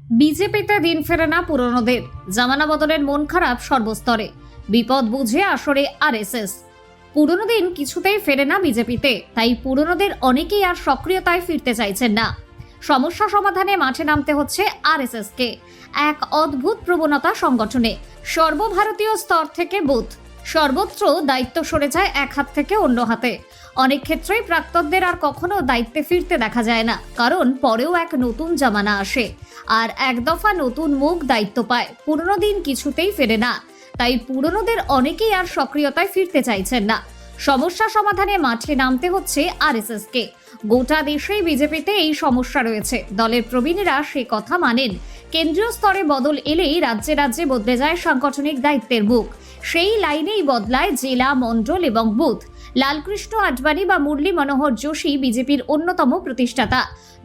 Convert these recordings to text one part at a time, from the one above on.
বিজেপিতে দিন ফেরে না পুরনোদের জামানা বদলের মন খারাপ সর্বস্তরে। বিপদ বুঝে আসরে আরএসএস। পুরনো দিন কিছুতেই ফেরে না বিজেপিতে, তাই পুরনোদের অনেকেই আর সক্রিয়তায় ফিরতে চাইছেন না। সমস্যা সমাধানে মাঠে নামতে হচ্ছে আরএসএস কে এক অদ্ভুত প্রবণতা সংগঠনে। সর্বভারতীয় স্তর থেকে বুথ। সর্বত্র দায়িত্ব সরে যায় এক হাত থেকে অন্য হাতে। অনেক ক্ষেত্রেই প্রাক্তনদের আর কখনো দায়িত্বে ফিরতে দেখা যায় না, কারণ পরেও এক নতুন জামানা আসে। আর এক দফা নতুন মুখ দায়িত্ব পায়, পুরনো দিন কিছুতেই ফেরে না। তাই পুরনোদের অনেকেই আর সক্রিয়তায় ফিরতে চাইছেন না। সমস্যা সমাধানে মাঠে নামতে হচ্ছে আরএসএস কে গোটা দেশেই বিজেপিতে এই সমস্যা রয়েছে। দলের প্রবীণেরা সে কথা মানেন। কেন্দ্রীয় স্তরে বদল এলেই রাজ্যে রাজ্যে বদলে যায় সাংগঠনিক দায়িত্বের বুক। সেই লাইনেই বদলায় জেলা, মণ্ডল এবং বুথ। লালকৃষ্ণ আডবাণী বা মুরলী মনোহর যোশী বিজেপির অন্যতম প্রতিষ্ঠাতা।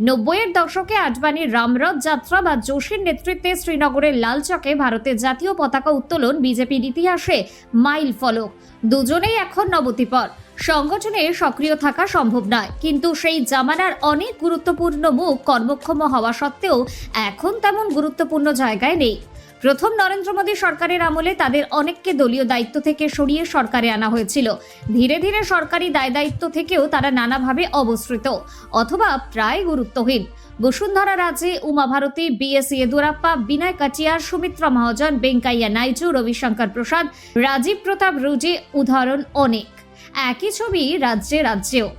নব্বইয়ের দশকে আডবাণীর রামরথ যাত্রা বা যোশীর নেতৃত্বে শ্রীনগরের লালচকে ভারতের জাতীয় পতাকা উত্তোলন বিজেপির ইতিহাসে মাইল ফলক। দুজনেই এখন নবতিপর সংগঠনে সক্রিয় থাকা সম্ভব নয়। কিন্তু সেই জামানার অনেক গুরুত্বপূর্ণ মুখ কর্মক্ষম হওয়া সত্ত্বেও এখন তেমন গুরুত্বপূর্ণ জায়গায় নেই। প্রথম নরেন্দ্র মোদী সরকারের আমলে তাদের অনেককে দলীয় দায়িত্ব থেকে সরিয়ে সরকারে আনা হয়েছিল। ধীরে ধীরে সরকারি দায় দায়িত্ব থেকেও তারা নানাভাবে অবস্থিত অথবা প্রায় গুরুত্বহীন। বসুন্ধরা রাজে উমা ভারতী বিএস ইয়েদুরাপ্পা বিনয় কাটিয়ার, সুমিত্রা মহাজন, বেঙ্কাইয়া নাইডু, রবিশঙ্কর প্রসাদ, রাজীব প্রতাপ রুজি উদাহরণ অনেক। একই ছবি রাজ্যে রাজ্যেও।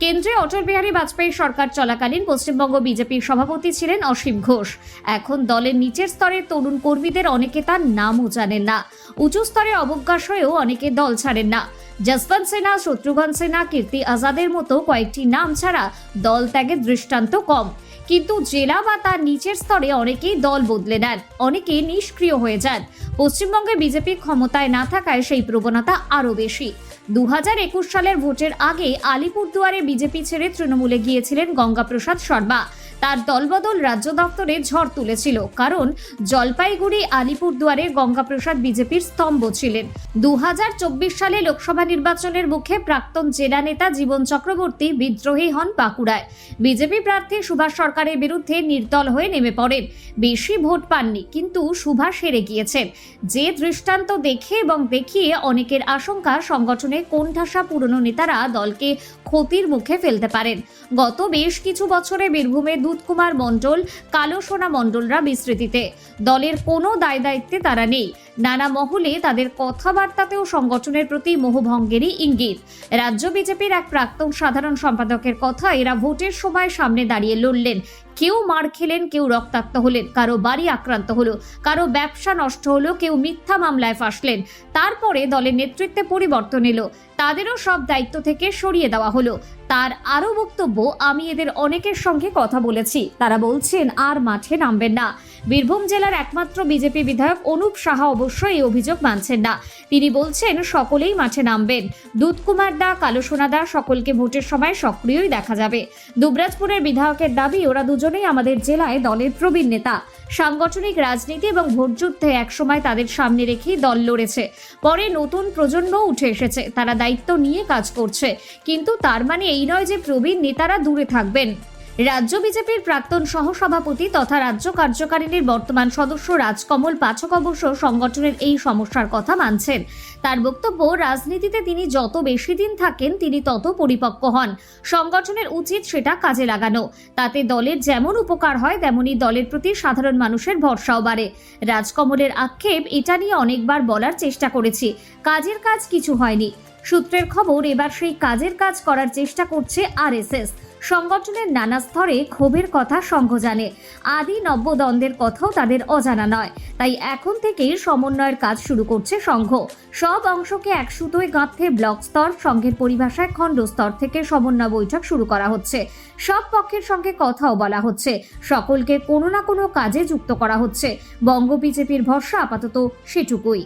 কেন্দ্রে অটল বিহারী বাজপেয়ী সরকার চলাকালীন পশ্চিমবঙ্গ বিজেপির সভাপতি ছিলেন অসীম ঘোষ। এখন দলের নিচের স্তরের তরুণ কর্মীদের অনেকে তার নামও জানেন না। উঁচু স্তরে অবজ্ঞাস হয়েও অনেকে দল ছাড়েন না। যশবন্ত সেনা, শত্রুঘ্ন সেনা, কীর্তি আজাদের মতো কয়েকটি নাম ছাড়া দল ত্যাগের দৃষ্টান্ত কম। কিন্তু জেলা বা তার নিচের স্তরে অনেকেই দল বদলে নেন, অনেকে নিষ্ক্রিয় হয়ে যান। পশ্চিমবঙ্গে বিজেপি ক্ষমতায় না থাকায় সেই প্রবণতা আরও বেশি। দু হাজার একুশ সালের ভোটের আগে আলিপুরদুয়ারে বিজেপি ছেড়ে তৃণমূলে গিয়েছিলেন গঙ্গাপ্রসাদ শর্মা। তার দলবদল রাজ্য দপ্তরে ঝড় তুলেছিল, কারণ জলপাইগুড়ি, আলিপুরদুয়ারে গঙ্গাপ্রসাদ বিজেপির স্তম্ভ ছিলেন। দু হাজার চব্বিশ সালে লোকসভা নির্বাচনের মুখে প্রাক্তন জেলা নেতা জীবন চক্রবর্তী বিদ্রোহী হন বাঁকুড়ায়। বিজেপি প্রার্থী সুভাষ সরকারের বিরুদ্ধে নির্দল হয়ে নেমে পড়েন। বেশি ভোট পাননি, কিন্তু সুভাষ হেরে গিয়েছেন। যে দৃষ্টান্ত দেখে এবং দেখিয়ে অনেকের আশঙ্কা সংগঠনে কোণঠাসা পুরনো নেতারা দলকে ক্ষতির মুখে ফেলতে পারেন। গত বেশ কিছু বছরে বীরভূমে দুধকুমার মণ্ডল, কালো সোনা মণ্ডলরা বিস্তৃতিতে। দলের কোনো দায় দায়িত্বে তারা নেই। নানা মহলে তাদের কথাবার্তাতেও সংগঠনের প্রতি মোহভঙ্গেরই ইঙ্গিত। রাজ্য বিজেপির এক প্রাক্তন সাধারণ সম্পাদকের কথা এরা ভোটের সময় সামনে দাঁড়িয়ে লড়লেন। কেউ মার খেলেন, কেউ রক্তাক্ত হলেন, কারও বাড়ি আক্রান্ত হলো, কারও ব্যবসা নষ্ট হলো, কেউ মিথ্যা মামলায় ফাঁসলেন। তারপরে দলের নেতৃত্বে পরিবর্তন এলো। তাদেরও সব দায়িত্ব থেকে সরিয়ে দেওয়া হলো। তার আরও বক্তব্য, আমি এদের অনেকের সঙ্গে কথা বলেছি। তারা বলছেন, আর মাঠে নামবেন না। বীরভূম জেলার একমাত্র বিজেপি বিধায়ক অনুপ সাহা অবশ্য এই অভিযোগ মানছেন না। তিনি বলছেন, সকলেই মাঠে নামবেন। দুধকুমার দা, কালো সোনা দা, সকলকে ভোটের সময় সক্রিয়ই দেখা যাবে। দুবরাজপুরের বিধায়কের দাবি, ওরা দুজনেই আমাদের জেলায় দলের প্রবীণ নেতা। সাংগঠনিক রাজনীতি এবং ভোটযুদ্ধে একসময় তাদের সামনে রেখেই দল লড়েছে। পরে নতুন প্রজন্ম উঠে এসেছে, তারা দায়িত্ব নিয়ে কাজ করছে। কিন্তু তার মানে এই নয় যে প্রবীণ নেতারা দূরে থাকবেন। রাজ্য বিজেপির প্রাক্তন সহসভাপতি তথা রাজ্য কার্যকারিণীর বর্তমান সদস্য রাজকমল পাচক অবশ্য সংগঠনের এই সমস্যার কথা মানছেন। তার বক্তব্য, রাজনীতিতে তিনি যত বেশি দিন থাকেন, তিনি তত পরিপক্ক হন। সংগঠনের উচিত সেটা কাজে লাগানো। তাতে দলের যেমন উপকার হয় তেমনই দলের প্রতি সাধারণ মানুষের ভরসাও বাড়ে। রাজকমলের আক্ষেপ, এটা নিয়ে অনেকবার বলার চেষ্টা করেছি। কাজের কাজ কিছু হয়নি। সূত্রের খবর, এবার সেই কাজের কাজ করার চেষ্টা করছে আরএসএস। সংগঠনের নানা স্তরে ক্ষোভের কথা সংঘ জানে আদি নব্যদ্বন্দ্বের কথাও তাদের অজানা নয়। তাই এখন থেকেই সমন্বয়ের কাজ শুরু করছে সংঘ। সব অংশকে এক সুতোয় গাঁথতে ব্লক স্তর, সংঘের পরিভাষায় খণ্ড স্তর থেকে সমন্বয় বৈঠক শুরু করা হচ্ছে। সব পক্ষের সঙ্গে কথাও বলা হচ্ছে। সকলকে কোনো না কোনো কাজে যুক্ত করা হচ্ছে। বঙ্গ বিজেপির ভরসা আপাতত সেটুকুই।